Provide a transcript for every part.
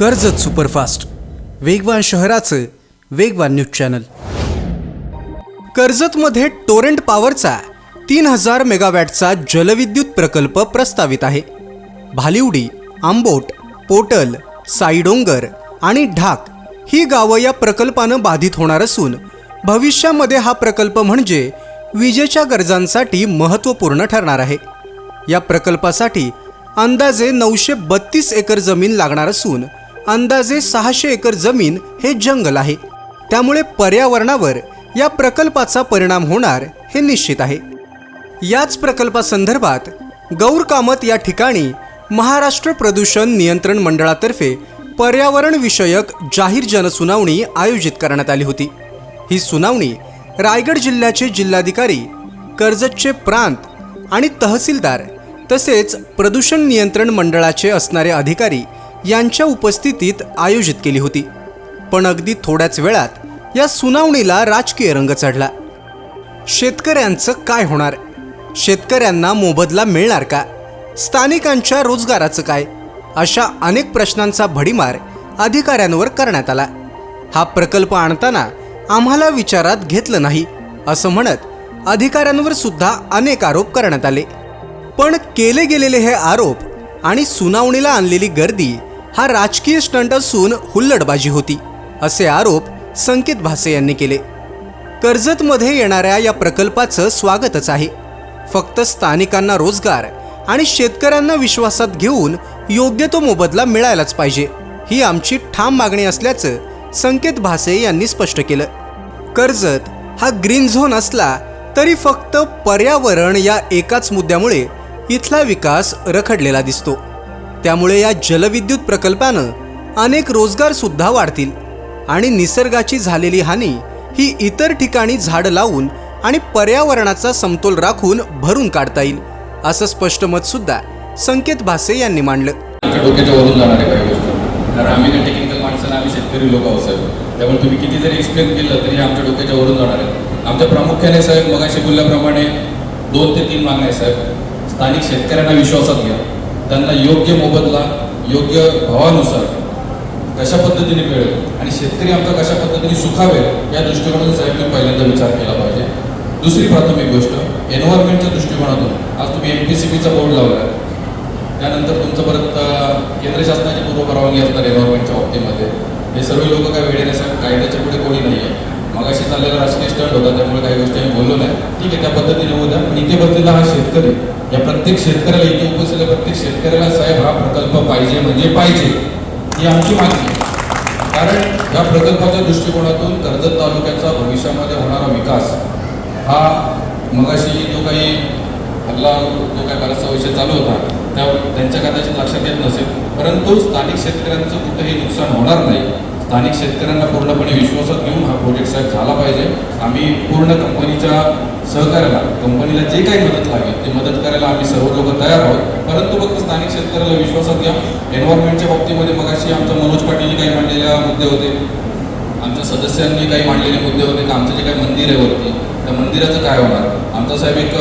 Karjat superfast. वेगवान शहराचं वेगवान न्यूज चॅनल. कर्जतमध्ये टोरेंट पॉवरचा तीन हजार मेगावॅटचा जलविद्युत प्रकल्प प्रस्तावित आहे. भालिवडी आंबोट पोटल साईडोंगर आणि ढाक ही गावं या प्रकल्पानं बाधित होणार असून भविष्यामध्ये हा प्रकल्प म्हणजे विजेच्या गरजांसाठी महत्त्वपूर्ण ठरणार आहे. या प्रकल्पासाठी अंदाजे नऊशे बत्तीस एकर जमीन लागणार असून अंदाजे सहाशे एकर जमीन हे जंगल आहे. त्यामुळे पर्यावरणावर या प्रकल्पाचा परिणाम होणार हे निश्चित आहे. याच प्रकल्पासंदर्भात गौर कामत या ठिकाणी महाराष्ट्र प्रदूषण नियंत्रण मंडळातर्फे पर्यावरणविषयक जाहीर जनसुनावणी आयोजित करण्यात आली होती. ही सुनावणी रायगड जिल्ह्याचे जिल्हाधिकारी कर्जतचे प्रांत आणि तहसीलदार तसेच प्रदूषण नियंत्रण मंडळाचे असणारे अधिकारी यांच्या उपस्थितीत आयोजित केली होती. पण अगदी थोड्याच वेळात या सुनावणीला राजकीय रंग चढला. शेतकऱ्यांचं काय होणार? शेतकऱ्यांना मोबदला मिळणार का? स्थानिकांच्या रोजगाराचं काय? अशा अनेक प्रश्नांचा भडीमार अधिकाऱ्यांवर करण्यात आला. हा प्रकल्प आणताना आम्हाला विचारात घेतलं नाही असं म्हणत अधिकाऱ्यांवर सुद्धा अनेक आरोप करण्यात आले. पण केले गेलेले हे आरोप आणि सुनावणीला आणलेली गर्दी हा राजकीय स्टंट असून हुल्लडबाजी होती असे आरोप संकेत भासे यांनी केले. कर्जतमध्ये येणाऱ्या या प्रकल्पाचं स्वागतच आहे. फक्त स्थानिकांना रोजगार आणि शेतकऱ्यांना विश्वासात घेऊन योग्य तो मोबदला मिळायलाच पाहिजे ही आमची ठाम मागणी असल्याचं संकेत भासे यांनी स्पष्ट केलं. कर्जत हा ग्रीन झोन असला तरी फक्त पर्यावरण या एकाच मुद्द्यामुळे इथला विकास रखडलेला दिसतो. त्यामुळे या जलविद्युत प्रकल्पानं अनेक रोजगार सुद्धा वाढतील आणि निसर्गाची झालेली हानी ही इतर ठिकाणी झाड लावून आणि पर्यावरणाचा समतोल राखून भरून काढता येईल असं स्पष्ट मत सुद्धा संकेत भासे यांनी मांडलं. डोक्याच्या वरून जाणार आहे काही गोष्ट. कारण आम्ही काय टेक्निकल माणसानं आम्ही शेतकरी लोक आहोत साहेब. त्यामुळे तुम्ही किती जरी एक्सप्लेन केलं तरी आमच्या डोक्याच्या वरून जाणार आहे. आमच्या प्रामुख्याने साहेब मगाशी बोलल्याप्रमाणे दोन ते तीन मागण्या आहेत साहेब. स्थानिक शेतकऱ्यांना विश्वासात घ्या. त्यांना योग्य मोबदला योग्य भावानुसार कशा पद्धतीने मिळेल आणि शेतकरी आमचा कशा पद्धतीने सुखावेल या दृष्टिकोनातून साहेबांनी पहिल्यांदा विचार केला पाहिजे. दुसरी प्राथमिक गोष्ट एन्व्हायरमेंटच्या दृष्टिकोनातून आज तुम्ही एम पी सी बीचा बोर्ड लावला त्यानंतर तुमचं परत केंद्र शासनाची पूर्व परवानगी असणार एन्व्हायरमेंटच्या बाबतीमध्ये. हे सर्व लोक काय वेळेने सांग कायद्याच्या पुढे कोणी नाही आहे मगाशी चाललेला राजकीय स्टंट होता त्यामुळे काही गोष्टी आम्ही बोललो नाही. ठीक आहे त्या पद्धतीने उद्या पण इथे बसलेला हा शेतकरी या प्रत्येक शेतकऱ्याला इथे उपस्थित प्रत्येक शेतकऱ्याला साहेब हा प्रकल्प पाहिजे म्हणजे पाहिजे ही आमची मागणी आहे. कारण या प्रकल्पाच्या दृष्टिकोनातून कर्जत तालुक्याचा भविष्यामध्ये होणारा विकास हा मगाशी जो काही हल्ला जो काही बराचसा विषय चालू होता त्या त्यांच्या कदाचित लक्षात येत नसेल. परंतु स्थानिक शेतकऱ्यांचं कुठेही नुकसान होणार नाही. स्थानिक शेतकऱ्यांना पूर्णपणे विश्वासात घेऊन हा प्रोजेक्ट साहेब झाला पाहिजे. आम्ही पूर्ण कंपनीच्या सहकार्याला कंपनीला जे काही मदत लागेल ते मदत करायला आम्ही सर्व लोक तयार आहोत. परंतु फक्त स्थानिक शेतकऱ्याला विश्वासात घ्या. एन्व्हायरमेंटच्या बाबतीमध्ये मगाशी आमच्या मनोज पाटीलने काही मांडलेल्या मुद्दे होते. आमच्या सदस्यांनी काही मांडलेले मुद्दे होते. की आमचं जे काही मंदिर आहे वरती त्या मंदिराचं काय होणार? आमचा साहेब एक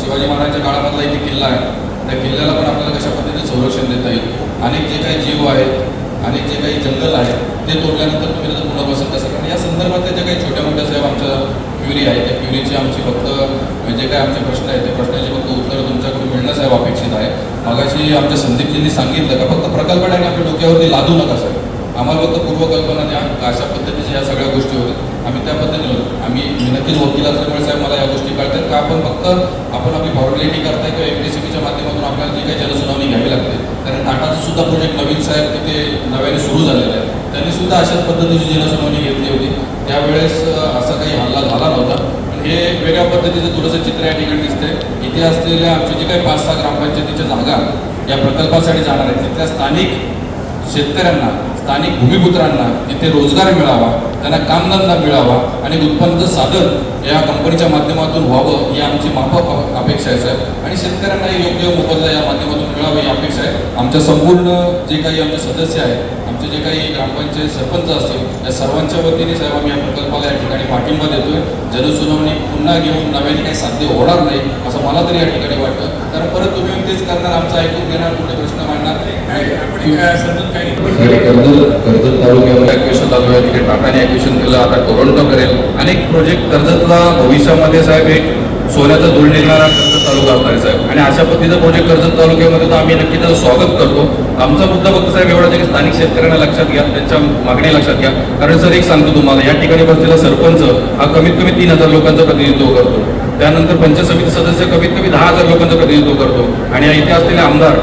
शिवाजी महाराजांच्या काळामधला एक किल्ला आहे. त्या किल्ल्याला पण आपल्याला कशा पद्धतीने संरक्षण देता येईल? अनेक जे काही जीव आहेत अनेक जे काही जंगल आहेत ते तोडल्यानंतर तुम्ही त्याचं बसत कसं कारण या संदर्भातल्या ज्या काही छोट्या मोठ्या साहेब आमच्या क्युरी आहे त्या क्युरीची आमची फक्त म्हणजे जे काही आमचे प्रश्न आहेत त्या प्रश्नाची फक्त उत्तर तुमच्याकडून मिळणं साहेब अपेक्षित आहे. मगाशी आमच्या संदीपजींनी सांगितलं का फक्त प्रकल्पाने आपल्या डोक्यावरती लादू नका साहेब. आम्हाला फक्त पूर्वकल्पना द्या अशा पद्धतीच्या या सगळ्या गोष्टी होत्या. आम्ही त्या पद्धतीने आम्ही मी नक्कीच वकील असल्यामुळे साहेब मला या गोष्टी कळतात का आपण फक्त आपण आपली फॉर्मॅलिटी करताय किंवा एम डी सी बीच्या माध्यमातून आपल्याला जी काही जनसुनावणी घ्यावी लागते सुद्धा प्रोजेक्ट नवीन साहेब तिथे नव्याने सुरू झालेला आहे. त्यांनी सुद्धा अशाच पद्धतीची जनसुनावणी घेतली होती. त्यावेळेस असा काही हल्ला झाला नव्हता. पण हे वेगळ्या पद्धतीचं थोडंसं चित्र या ठिकाणी दिसतंय. इथे असलेल्या आमची जे काही पाच सहा ग्रामपंचायतीच्या जागा या प्रकल्पासाठी जाणार आहेत. तिथल्या स्थानिक शेतकऱ्यांना स्थानिक भूमिपुत्रांना तिथे रोजगार मिळावा त्यांना कामधंदा मिळावा आणि उत्पन्नाचं साधन या कंपनीच्या माध्यमातून व्हावं ही आमची माफक अपेक्षा आहे साहेब. आणि शेतकऱ्यांना योग्य मोबदला या माध्यमातून मिळावं ही अपेक्षा आहे. आमच्या संपूर्ण जे काही आमचे सदस्य आहेत आमचे जे काही ग्रामपंचायत सरपंच असतील या सर्वांच्या वतीने साहेब आम्ही या प्रकल्पाला या ठिकाणी पाठिंबा देतोय. जनसुनावणी पुन्हा घेऊन नव्याने काही साध्य होणार नाही असं मला तरी या ठिकाणी वाटतं. कारण परत तुम्ही तेच करणार आमचं ऐकून घेणार कुठे प्रश्न मांडणार कर्जत कर्जत तालुक्यामध्ये चालू आहे. तिथे टाटाने केलं. आता टोरंटो करेल. अनेक प्रोजेक्ट कर्जतला भविष्यामध्ये साहेब एक सोन्याचा धूळ निघणारा कर्जत तालुका असणार साहेब. आणि अशा पद्धतीचं प्रोजेक्ट कर्जत तालुक्यामध्ये तर आम्ही नक्की त्याचं स्वागत करतो. आमचा मुद्दा फक्त साहेब एवढाच आहे की स्थानिक शेतकऱ्यांना लक्षात घ्या त्यांच्या मागण्या लक्षात घ्या. कारण सर एक सांगतो तुम्हाला या ठिकाणी बसलेला सरपंच हा कमीत कमी तीन हजार लोकांचं प्रतिनिधित्व करतो. त्यानंतर पंचायत समिती सदस्य कमीत कमी दहा हजार लोकांचं प्रतिनिधित्व करतो. आणि इथे असलेले आमदार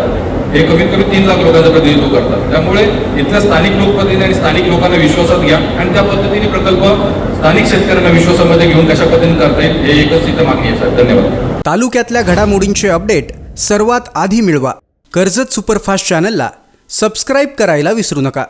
हे कमीत कमी तीन लाख लोकांचं प्रतिनिधित्व करतात. त्यामुळे इथल्या स्थानिक लोकप्रतिनिधी आणि स्थानिक लोकांना विश्वासात घ्या आणि त्या पद्धतीने प्रकल्प स्थानिक शेतकऱ्यांना विश्वासामध्ये घेऊन कशा पद्धतीने करता येईल हे एकच तिथं मागणी आहे साहेब. धन्यवाद. तालुक्यातल्या घडामोडींचे अपडेट सर्वात आधी मिळवा. कर्जत सुपरफास्ट चॅनलला सबस्क्राईब करायला विसरू नका.